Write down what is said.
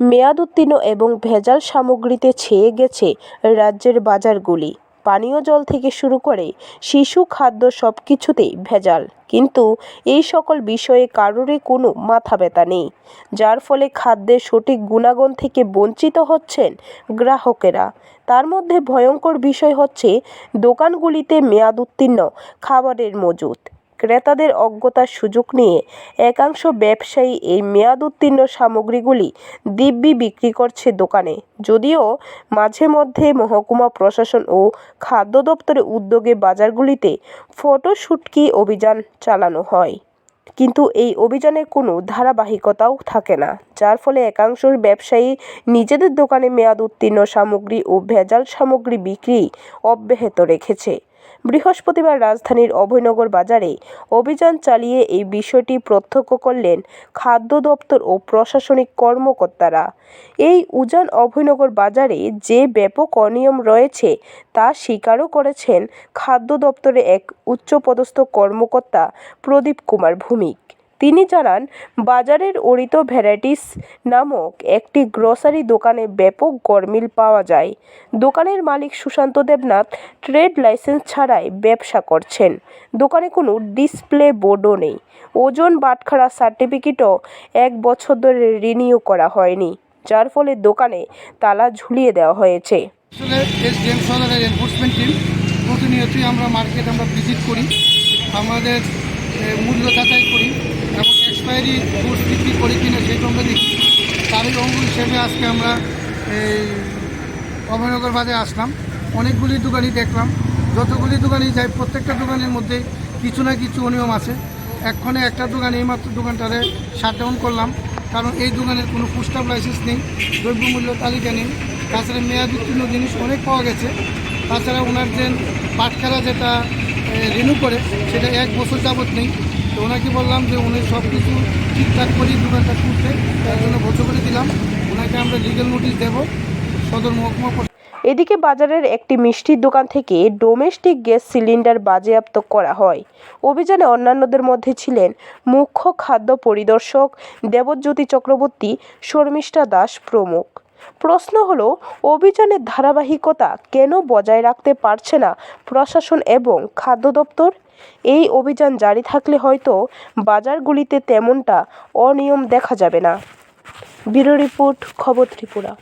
মেয়াদ উত্তীর্ণ এবং ভেজাল সামগ্রীতে ছেয়ে গেছে রাজ্যের বাজারগুলি। পানীয় জল থেকে শুরু করে শিশু, খাদ্য সব কিছুতেই ভেজাল। কিন্তু এই সকল বিষয়ে কারোরই কোনো মাথা ব্যথা নেই। যার ফলে খাদ্যের সঠিক গুণাগুণ থেকে বঞ্চিত হচ্ছেন গ্রাহকেরা। তার মধ্যে ভয়ঙ্কর বিষয় হচ্ছে দোকানগুলিতে মেয়াদ উত্তীর্ণ খাবারের মজুত ক্রেতাদের অজ্ঞতার সুযোগ নিয়ে একাংশ ব্যবসায়ী এই মেয়াদ উত্তীর্ণ সামগ্রীগুলি দিব্যি বিক্রি করছে দোকানে। যদিও মাঝে মধ্যে মহকুমা প্রশাসন ও খাদ্য দপ্তরের উদ্যোগে বাজারগুলিতে ফটোশুটকি অভিযান চালানো হয়। কিন্তু এই অভিযানের কোনো ধারাবাহিকতাও থাকে না, যার ফলে একাংশ ব্যবসায়ী নিজেদের দোকানে মেয়াদ উত্তীর্ণ সামগ্রী ও ভেজাল সামগ্রী বিক্রি অব্যাহত রেখেছে। বৃহস্পতিবার রাজধানীর অভয়নগর বাজারে অভিযান চালিয়ে এই বিষয়টি প্রত্যক্ষ করলেন খাদ্য দপ্তর ও প্রশাসনিক কর্মকর্তারা। এই উজান অভয়নগর বাজারে যে ব্যাপক অনিয়ম রয়েছে তা স্বীকারও করেছেন খাদ্য দপ্তরে এক উচ্চপদস্থ কর্মকর্তা প্রদীপ কুমার ভৌমিক। তিনি জানান, বাজারের অরিত ভ্যারাইটিস নামক একটি গ্রসারি দোকানে ব্যাপক গরমিল পাওয়া যায়। দোকানের মালিক সুশান্ত দেবনাথ ট্রেড লাইসেন্স ছাড়াই ব্যবসা করছেন। দোকানে কোনো ডিসপ্লে বোর্ডও নেই। ওজন বাটখারা সার্টিফিকেটও এক বছর ধরে রিনিউ করা হয়নি, যার ফলে দোকানে তালা ঝুলিয়ে দেওয়া হয়েছে। প্রতিনিয়তই আমরা মার্কেট আমরা ভিজিট করি। আমাদের মূল্য যাচাই করি এবং এক্সপায়ারি কোর্স বিক্রি করি কিনা সেটা আমরা দেখি। তারই অঙ্গ হিসেবে আজকে আমরা এই অভয়নগর বাজারে আসলাম। অনেকগুলি দোকানই দেখলাম। যতগুলি দোকানই যাই প্রত্যেকটা দোকানের মধ্যে কিছু না কিছু অনিয়ম আছে। এক্ষণে একটা দোকান এইমাত্র দোকানটারে শাটডাউন করলাম। কারণ এই দোকানের কোনো পুস্টাপ লাইসেন্স নেই দ্রব্যমূল্য তালিকা নেই। তাছাড়া মেয়াদ উত্তীর্ণ জিনিস অনেক পাওয়া গেছে। তাছাড়া ওনার যে পাটখারা যেটা রিনিউ করে, সেটা এক বছর যাবত নেই। তো ওনাকে বললাম যে উনি সব কিছু ঠিকঠাক করে দোকানটা খুলতে তার জন্য বছর করে দিলাম। ওনাকে আমরা লিগেল নোটিশ দেব, সদর মহকুমা এদিকে বাজারের একটি মিষ্টির দোকান থেকে ডোমেস্টিক গ্যাস সিলিন্ডার বাজেয়াপ্ত করা হয়। অভিযানে অন্যান্যদের মধ্যে ছিলেন মুখ্য খাদ্য পরিদর্শক দেবজ্যোতি চক্রবর্তী, শর্মিষ্ঠা দাস প্রমুখ। প্রশ্ন হলো, অভিযানের ধারাবাহিকতা কেন বজায় রাখতে পারছে না প্রশাসন এবং খাদ্য দপ্তর? এই অভিযান জারি থাকলে হয়তো বাজারগুলিতে তেমনটা অনিয়ম দেখা যাবে না। ব্যুরো রিপোর্ট, খবর ত্রিপুরা।